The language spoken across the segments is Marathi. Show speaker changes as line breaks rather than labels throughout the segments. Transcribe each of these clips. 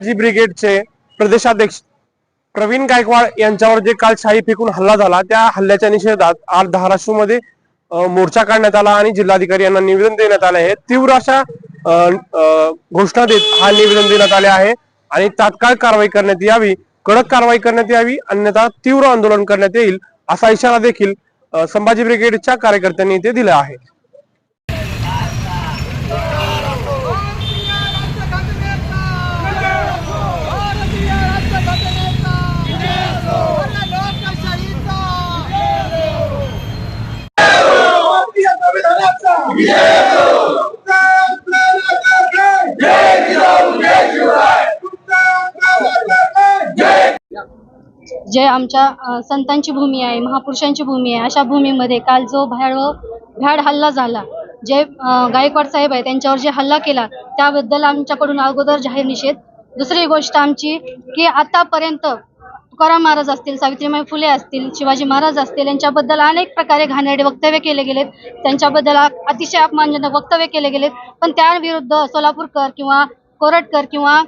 जी ब्रिगेडचे प्रदेशाध्यक्ष प्रवीण गायकवाड यांच्यावर जे काल शाही फेकून हल्ला झाला त्या हल्ल्याच्या निषेधात आज धाराशिवमध्ये मध्ये मोर्चा काढण्यात आला आणि जिल्हाधिकारी यांना निवेदन देण्यात आले आहे. तीव्र अशा घोषणा देत हा निवेदन देण्यात आले आहे आणि तात्काळ कारवाई करण्यात यावी कडक कारवाई करण्यात यावी अन्यथा तीव्र आंदोलन करण्यात येईल असा इशारा देखील संभाजी ब्रिगेडच्या कार्यकर्त्यांनी इथे दिला आहे.
जे आमच्या संतांची भूमी आहे महापुरुषांची भूमी आहे. अशा भूमीमध्ये काल जो भ्याड भ्याड हल्ला झाला जे गायकवाड साहेब आहे त्यांच्यावर जे हल्ला केला त्याबद्दल आमच्याकडून अगोदर जाहीर निषेध. दुसरी गोष्ट आमची की आतापर्यंत तुकाराम महाराज असतील सावित्रीबाई फुले असतील शिवाजी महाराज असतील यांच्याबद्दल अनेक प्रकारे घाणेरडे वक्तव्य केले गेलेत. त्यांच्याबद्दल अतिशय अपमानजनक वक्तव्य केले गेलेत. पण त्याविरुद्ध सोलापूरकर किंवा कोरटकर किंवा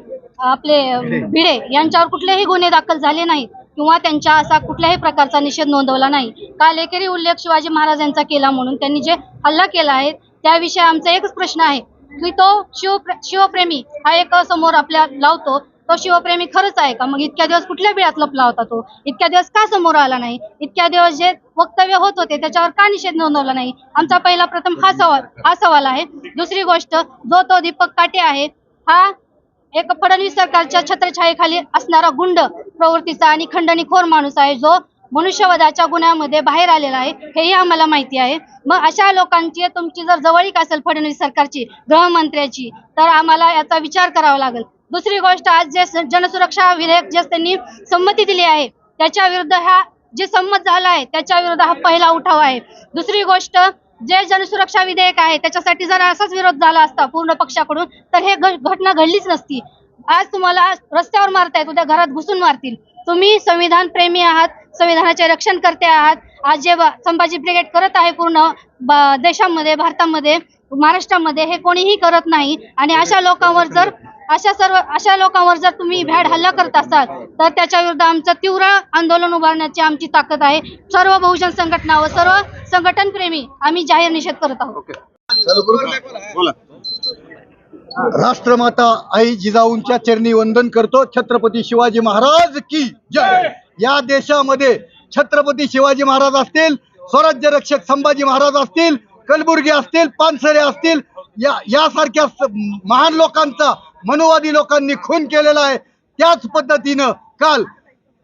आपले भिडे. यांच्यावर कुठलेही गुन्हे दाखल झाले नाहीत किंवा त्यांच्या असा कुठल्याही प्रकारचा निषेध नोंदवला नाही. काल एकेरी उल्लेख शिवाजी महाराजांचा केला म्हणून त्यांनी जे हल्ला केला आहे त्याविषयी आमचा एकच प्रश्न आहे की तो शिव शिवप्रेमी हा एक समोर आपल्या लावतो. तो शिवप्रेमी खरंच आहे का? मग इतक्या दिवस कुठल्या बिळात लपला होता तो? इतक्या दिवस का समोर आला नाही? इतक्या दिवस जे वक्तव्य होत होते त्याच्यावर का निषेध नोंदवला नाही? आमचा पहिला प्रथम हा सवाल हा सवाल आहे. दुसरी गोष्ट जो तो दीपक काटे आहे हा एक फडणवीस सरकारच्या छत्रछायेखाली असणारा गुंड प्रवृत्तीचा आणि खंडणीखोर माणूस आहे. जो मनुष्यवधाच्या गुन्ह्यामध्ये बाहेर आलेला आहे हेही आम्हाला माहिती आहे. मग अशा लोकांची तुमची जर जवळीक असेल फडणवीस सरकारची गृहमंत्र्याची तर आम्हाला याचा विचार करावा लागेल. दुसरी गोष्ट आज जे जनसुरक्षा विधेयक जे त्यांनी संमती दिली आहे त्याच्या विरुद्ध ह्या जे संमत झाला आहे त्याच्या विरुद्ध हा पहिला उठाव आहे. दुसरी गोष्ट जे जनसुरक्षा विधेयक आहे त्याच्यासाठी जर असाच विरोध झाला असता पूर्ण पक्षाकडून तर हे घ- घटना घडलीच नसती. आज तुम्हाला रस्त्यावर मारतायत उद्या घरात घुसून मारतील. तुम्ही संविधान प्रेमी आहात संविधानाचे रक्षण करते आहात. आज जे संभाजी ब्रिगेड करत आहे पूर्ण देशामध्ये भारतामध्ये महाराष्ट्रामध्ये हे कोणीही करत नाही. आणि अशा लोकांवर जर अशा सर्व अशा लोकांवर जर तुम्ही भ्याड हल्ला करत असाल तर त्याच्या विरुद्ध आमचं तीव्र आंदोलन उभारण्याची आमची ताकद आहे. सर्व बहुजन संघटना व सर्व संघटन प्रेमी आम्ही जाहीर निषेध करत आहोत.
राष्ट्रमाता आई जिजाऊंच्या चरणी वंदन करतो. छत्रपती शिवाजी महाराज की जय? या देशामध्ये छत्रपती शिवाजी महाराज असतील स्वराज्य रक्षक संभाजी महाराज असतील कलबुर्गी असतील पानसरे असतील या यासारख्या महान लोकांचा मनुवादी लोकांनी खून केलेला आहे. त्याच पद्धतीनं काल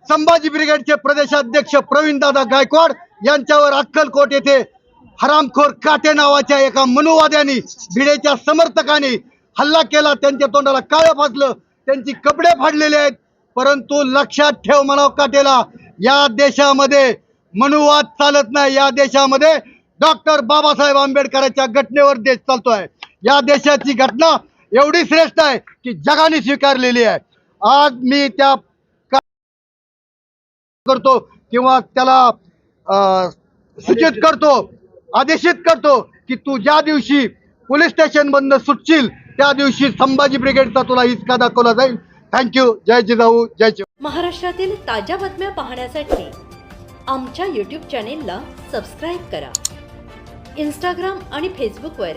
संभाजी ब्रिगेडचे प्रदेशाध्यक्ष प्रवीणदादा गायकवाड यांच्यावर अक्कलकोट येथे हरामखोर काटे नावाच्या एका मनुवाद्यांनी भिडेच्या समर्थकांनी हल्ला केला. त्यांच्या तोंडाला काळं फासलं त्यांची कपडे फाडलेले आहेत. परंतु लक्षात ठेव म्हणाव काटेला या देशामध्ये मनुवाद चालत नाही. या देशामध्ये डॉक्टर बाबासाहेब आंबेडकरांच्या घटनेवर देश चालतोय. या देशाची घटना एवढी श्रेष्ठ आहे की जगाने स्वीकारलेली आहे. आज मी त्या करतो किंवा त्याला सूचित करतो आदेशित करतो की तू ज्या दिवशी पोलीस स्टेशन बंद सुटशील त्या दिवशी संभाजी ब्रिगेडचा तुला हिसका दाखवला जाईल. थँक्यू जय जिजाऊ. जय शिव
महाराष्ट्रातील ताज्या बातम्या पाहण्यासाठी आमच्या यूट्यूब चॅनेलला सबस्क्राईब करा. इंस्टाग्राम आणि फेसबुकवर